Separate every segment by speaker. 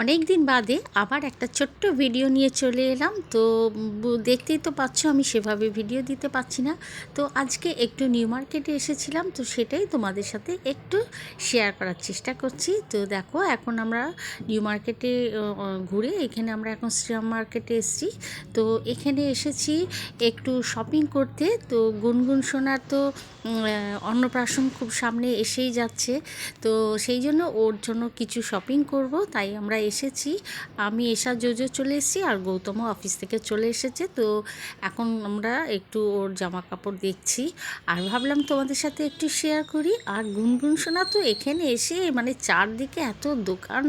Speaker 1: অনেক দিন বাদে আবার একটা ছোট্ট ভিডিও নিয়ে চলে এলাম। তো দেখতেই তো পাচ্ছ আমি সেভাবে ভিডিও দিতে পারছি না। তো আজকে একটু নিউ মার্কেটে এসেছিলাম, তো সেটাই তোমাদের সাথে একটু শেয়ার করার চেষ্টা করছি। তো দেখো, এখন আমরা নিউ মার্কেটে ঘুরে এখানে আমরা এখন শ্রীরাম মার্কেটে এসেছি। তো এখানে এসেছি একটু শপিং করতে। তো গুনগুন সোনার তো অন্নপ্রাশন খুব সামনে এসেই যাচ্ছে। তো সেই জন্য ওর জন্য কিছু শপিং করব, তাই আমরা এসেছি। আমি এসা জোজো চলে এসেছি আর গৌতমও অফিস থেকে চলে এসেছে। তো এখন আমরা একটু ওর জামা কাপড় দেখছি। আর ভাবলাম তোমাদের সাথে একটু শেয়ার করি। আর গুনগুন শোনা তো এখানে এসে মানে চারদিকে এত দোকান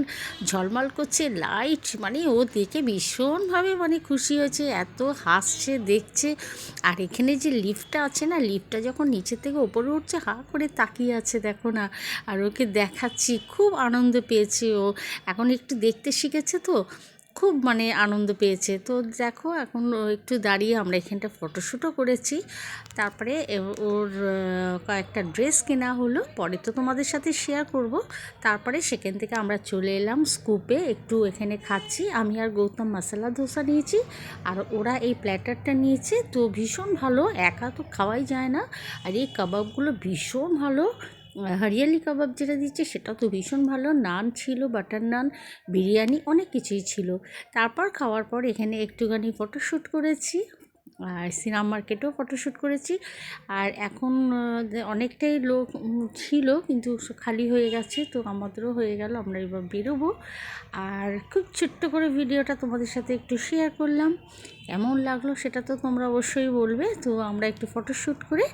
Speaker 1: ঝলমল করছে লাইট মানে ও দেখে ভীষণভাবে মানে খুশি হয়েছে, এত হাসছে, দেখছে। আর এখানে যে লিফটটা আছে না, লিফটটা যখন নিচে থেকে ওপরে উঠছে, হা করে তাকিয়ে আছে, দেখো না। আর ওকে দেখাচ্ছি, খুব আনন্দ পেয়েছে ও। এখন একটু দেখতে শিখেছে তো, খুব মানে আনন্দ পেয়েছে। তো দেখো, এখন একটু দাঁড়িয়ে আমরা এখানটা ফটোশ্যুটও করেছি। তারপরে ওর কয়েকটা ড্রেস কেনা হলো। পরে তো তোমাদের সাথে শেয়ার করব। তারপরে সেখান থেকে আমরা চলে এলাম স্কুপে একটু এখানে খাচ্ছি। আমি আর গৌতম মশলা ধোসা নিয়েছি। আর ওরা এই প্ল্যাটারটা নিয়েছে। তো ভীষণ ভালো। একা তো খাওয়াই যায় না। আর এই কাবাবগুলো ভীষণ ভালো। হরিয়ালি কাবাব যেটা দিচ্ছে সেটা তো ভীষণ ভালো। নান ছিল, বাটার নান, বিরিয়ানি অনেক কিছুই ছিল। তারপর খাওয়ার পর এখানে একটুখানি ফটোশ্যুট করেছি। আর সিনেমা মার্কেটেও ফটোশ্যুট করেছি। আর এখন অনেকটাই লোক ছিল, কিন্তু খালি হয়ে গেছে, তো আমাদেরও হয়ে গেল, আমরা এবার বেরোবো। আর খুব ছোট্ট করে ভিডিওটা তোমাদের সাথে একটু শেয়ার করলাম। এমন লাগল সেটা তো তোমরা অবশ্যই বলবে। তো আমরা একটু ফটোশ্যুট করে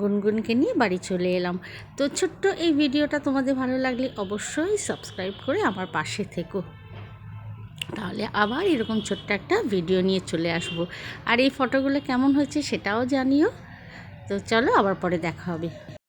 Speaker 1: গুনগুনকে নিয়ে বাড়ি চলে এলাম। তো ছোট্ট এই ভিডিওটা তোমাদের ভালো লাগলে অবশ্যই সাবস্ক্রাইব করে আমার পাশে থেকো। তাহলে আবার এরকম ছোট্ট একটা ভিডিও নিয়ে চলে আসব। আর এই ফটোগুলো কেমন হয়েছে সেটাও জানিও। তো চলো আবার পরে দেখা হবে।